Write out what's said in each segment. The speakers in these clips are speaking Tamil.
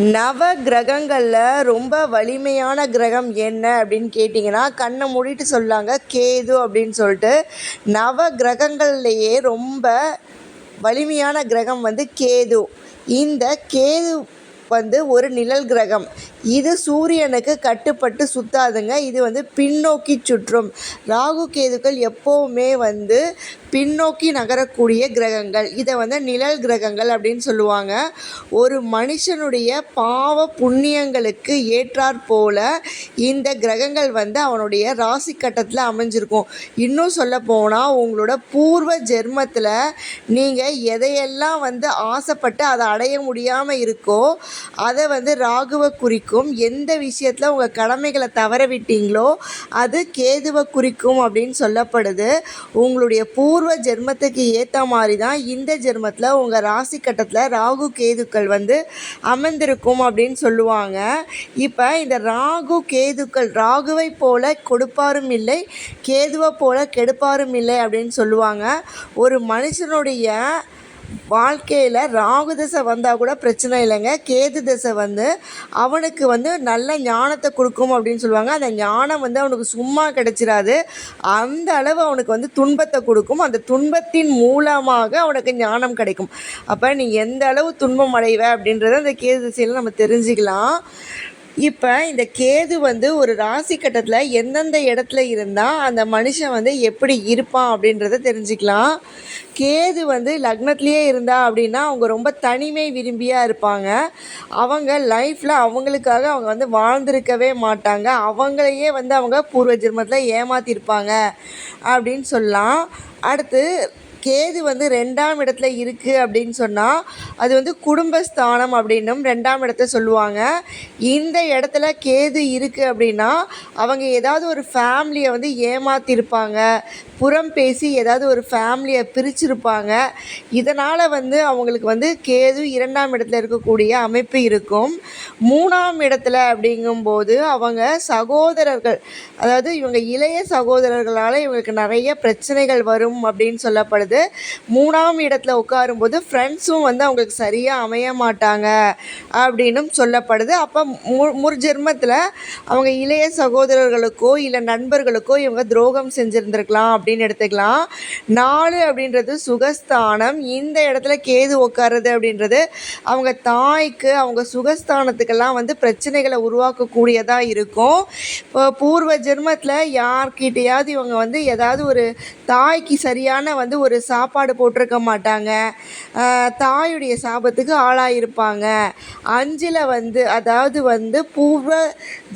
நவ கிரகங்களில் ரொம்ப வலிமையான கிரகம் என்ன அப்படின்னு கேட்டிங்கன்னா கண்ணை மூடிட்டு சொல்லாங்க கேது அப்படின்னு சொல்லிட்டு. நவ கிரகங்கள்லேயே ரொம்ப வலிமையான கிரகம் வந்து கேது. இந்த கேது வந்து ஒரு நிழல் கிரகம். இது சூரியனுக்கு கட்டுப்பட்டு சுத்தாதுங்க. இது வந்து பின்னோக்கி சுற்றும். ராகு கேதுக்கள் எப்போவுமே வந்து பின்னோக்கி நகரக்கூடிய கிரகங்கள். இதை வந்து நிழல் கிரகங்கள் அப்படின்னு சொல்லுவாங்க. ஒரு மனுஷனுடைய பாவ புண்ணியங்களுக்கு ஏற்றாற் போல இந்த கிரகங்கள் வந்து அவனுடைய ராசி கட்டத்தில் அமைஞ்சிருக்கும். இன்னும் சொல்ல போனால் உங்களோட பூர்வ ஜென்மத்தில் நீங்கள் எதையெல்லாம் வந்து ஆசைப்பட்டு அதை அடைய முடியாமல் இருக்கோ அதை வந்து ராகுவை குறிக்கும். எந்த விஷயத்தில் உங்கள் கடமைகளை தவற விட்டீங்களோ அது கேதுவை குறிக்கும் அப்படின்னு சொல்லப்படுது. உங்களுடைய பூர்வ ஜென்மத்துக்கு ஏற்ற மாதிரி தான் இந்த ஜென்மத்தில் உங்கள் ராசி கட்டத்தில் ராகு கேதுக்கள் வந்து அமர்ந்திருக்கும் அப்படின்னு சொல்லுவாங்க. இப்போ இந்த ராகு கேதுக்கள் ராகுவை போல கொடுப்பாரும் இல்லை கேதுவை போல கெடுப்பாரும் இல்லை அப்படின்னு சொல்லுவாங்க. ஒரு மனுஷனுடைய வாழ்க்கையில் ராகு தசை வந்தால் கூட பிரச்சனை இல்லைங்க. கேது தசை வந்து அவனுக்கு வந்து நல்ல ஞானத்தை கொடுக்கும் அப்படின்னு சொல்லுவாங்க. அந்த ஞானம் வந்து அவனுக்கு சும்மா கிடச்சிடாது அந்த அளவு அவனுக்கு வந்து துன்பத்தை கொடுக்கும். அந்த துன்பத்தின் மூலமாக அவனுக்கு ஞானம் கிடைக்கும். அப்போ நீ எந்த அளவு துன்பம் அடைவ அப்படின்றத அந்த கேது திசையில் நம்ம தெரிஞ்சுக்கலாம். இப்போ இந்த கேது வந்து ஒரு ராசி கட்டத்தில் எந்தெந்த இடத்துல இருந்தால் அந்த மனுஷன் வந்து எப்படி இருப்பான் அப்படின்றத தெரிஞ்சுக்கலாம். கேது வந்து லக்னத்துலேயே இருந்தா அப்படின்னா அவங்க ரொம்ப தனிமை விரும்பியாக இருப்பாங்க. அவங்க லைஃப்பில் அவங்களுக்காக அவங்க வந்து வாழ்ந்திருக்கவே மாட்டாங்க. அவங்களையே வந்து அவங்க பூர்வ ஜென்மத்தில் ஏமாற்றிருப்பாங்க அப்படின்னு சொல்லலாம். அடுத்து கேது வந்து ரெண்டாம் இடத்துல இருக்குது அப்படின்னு சொன்னால் அது வந்து குடும்பஸ்தானம் அப்படின்னும் ரெண்டாம் இடத்த சொல்லுவாங்க. இந்த இடத்துல கேது இருக்குது அப்படின்னா அவங்க ஏதாவது ஒரு ஃபேமிலியை வந்து ஏமாத்திருப்பாங்க. புறம் பேசி ஏதாவது ஒரு ஃபேமிலியை பிரிச்சிருப்பாங்க. இதனால் வந்து அவங்களுக்கு வந்து கேது இரண்டாம் இடத்துல இருக்கக்கூடிய அமைப்பு இருக்கும். மூணாம் இடத்துல அப்படிங்கும்போது அவங்க சகோதரர்கள் அதாவது இவங்க இளைய சகோதரர்களால் இவங்களுக்கு நிறைய பிரச்சனைகள் வரும் அப்படின்னு சொல்லப்படுது. மூணாம் இடத்துல உட்காரும்போது ஃப்ரெண்ட்ஸும் வந்து அவங்களுக்கு சரியாக அமைய மாட்டாங்க அப்படின்னும் சொல்லப்படுது. அப்போ மு முற்ஜென்மத்தில் அவங்க இளைய சகோதரர்களுக்கோ இல்லை நண்பர்களுக்கோ இவங்க துரோகம் செஞ்சுருந்துருக்கலாம் அப்படின்னு எடுத்துக்கலாம். நாலு அப்படின்றது சுகஸ்தானம். இந்த இடத்துல கேது உட்காருது அப்படின்றது அவங்க தாய்க்கு அவங்க சுகஸ்தானத்துக்கெல்லாம் வந்து பிரச்சனைகளை உருவாக்கக்கூடியதாக இருக்கும். இப்போ பூர்வ ஜென்மத்தில் யார்கிட்டையாவது இவங்க வந்து ஏதாவது ஒரு தாய்க்கு சரியான வந்து ஒரு சாப்பாடு போட்டிருக்க மாட்டாங்க. தாயுடைய சாபத்துக்கு ஆளாயிருப்பாங்க. அஞ்சில் வந்து அதாவது வந்து பூர்வ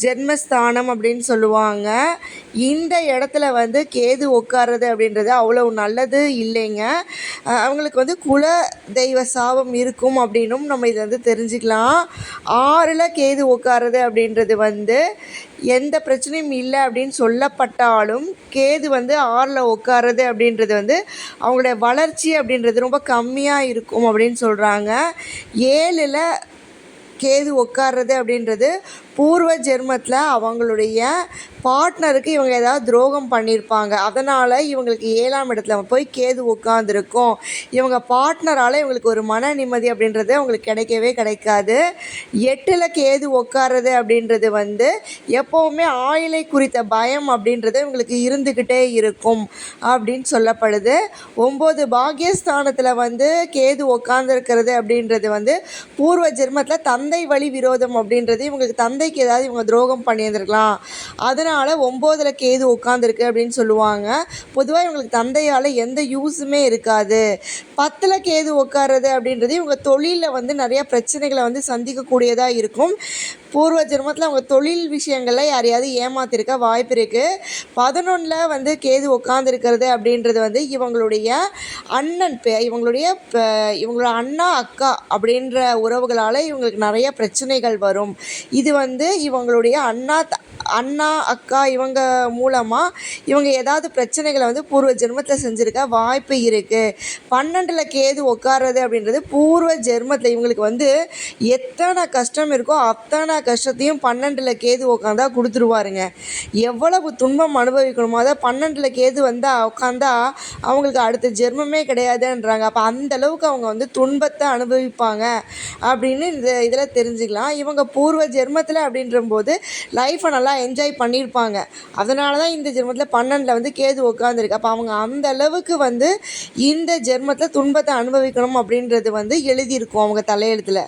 ஜென்மஸ்தானம் அப்படின்னு சொல்லுவாங்க. இந்த இடத்துல வந்து கேது உட்கார் வர்றது அப்படின்றது அவ்வளோ நல்லது இல்லைங்க. அவங்களுக்கு வந்து குல தெய்வ சாபம் இருக்கும் அப்படின்னும் நம்ம இதை வந்து தெரிஞ்சுக்கலாம். ஆறில் கேது உட்காருது அப்படின்றது வந்து எந்த பிரச்சனையும் இல்லை அப்படின்னு சொல்லப்பட்டாலும் கேது வந்து ஆறில் உட்காருது அப்படின்றது வந்து அவங்களுடைய வளர்ச்சி அப்படின்றது ரொம்ப கம்மியாக இருக்கும் அப்படின்னு சொல்கிறாங்க ஏழில் கேது உட்கார்றது அப்படின்றது பூர்வ ஜென்மத்தில் அவங்களுடைய பார்ட்னருக்கு இவங்க ஏதாவது துரோகம் பண்ணியிருப்பாங்க அதனால் இவங்களுக்கு ஏழாம் இடத்துல போய் கேது உட்காந்துருக்கும் இவங்க பார்ட்னரால் இவங்களுக்கு ஒரு மன நிம்மதி அப்படின்றது அவங்களுக்கு கிடைக்கவே கிடைக்காது. எட்டில் கேது உட்கார்றது அப்படின்றது வந்து எப்போவுமே ஆயிலை குறித்த பயம் அப்படின்றது இவங்களுக்கு இருந்துக்கிட்டே இருக்கும் அப்படின்னு சொல்லப்படுது. ஒம்பது பாக்கியஸ்தானத்தில் வந்து கேது உட்காந்துருக்கிறது அப்படின்றது வந்து பூர்வ ஜென்மத்தில் தந்தை வழி விரோதம் அப்படின்றது இவங்களுக்கு தந்தை குழந்தைக்கு ஏதாவது இவங்க துரோகம் பண்ணியிருந்திருக்கலாம். அதனால் ஒம்போதில் கேது உட்காந்துருக்கு அப்படின்னு சொல்லுவாங்க. பொதுவாக இவங்களுக்கு தந்தையால் எந்த யூஸுமே இருக்காது. பத்தில் கேது உட்காருறது அப்படின்றது இவங்க தொழிலில் வந்து நிறையா பிரச்சனைகளை வந்து சந்திக்கக்கூடியதாக இருக்கும். பூர்வ ஜென்மத்தில் அவங்க தொழில் விஷயங்களில் யாரையாவது ஏமாத்திருக்க வாய்ப்பு இருக்குது பதினொன்றில் வந்து கேது உட்காந்துருக்கிறது அப்படின்றது வந்து இவங்களுடைய அண்ணன் பே இவங்களுடைய ப- இவங்களோட அண்ணா அக்கா அப்படின்ற உறவுகளால் இவங்களுக்கு நிறைய பிரச்சனைகள் வரும். இது வந்து இவங்களுடைய அண்ணா அண்ணா அக்கா இவங்க மூலமாக இவங்க ஏதாவது பிரச்சனைகளை வந்து பூர்வ ஜென்மத்தில் செஞ்சுருக்க வாய்ப்பு இருக்குது பன்னெண்டில் கேது உட்கார்றது அப்படின்றது பூர்வ ஜென்மத்தில் இவங்களுக்கு வந்து எத்தனை கஷ்டம் இருக்கோ அத்தனை கஷ்டத்தையும் பன்னெண்டில் கேது உட்காந்தா கொடுத்துருவாருங்க. எவ்வளவு துன்பம் அனுபவிக்கணுமோ அதை பன்னெண்டில் கேது வந்தால் உட்காந்தா அவங்களுக்கு அடுத்த ஜென்மமே கிடையாதுன்றாங்க. அப்போ அந்தளவுக்கு அவங்க வந்து துன்பத்தை அனுபவிப்பாங்க அப்படின்னு இந்த இதில் தெரிஞ்சுக்கலாம். இவங்க பூர்வ ஜென்மத்தில் அப்படின்றம்போது லைஃப்பை நல்லா நல்லா என்ஜாய் பண்ணியிருப்பாங்க அதனால தான் இந்த ஜென்மத்தில் பன்னெண்டில் வந்து கேது உட்காந்துருக்கு அப்போ அவங்க அந்த அளவுக்கு வந்து இந்த ஜென்மத்தில் துன்பத்தை அனுபவிக்கணும் அப்படின்றது வந்து எழுதியிருக்கும் அவங்க தலையெழுத்தில்.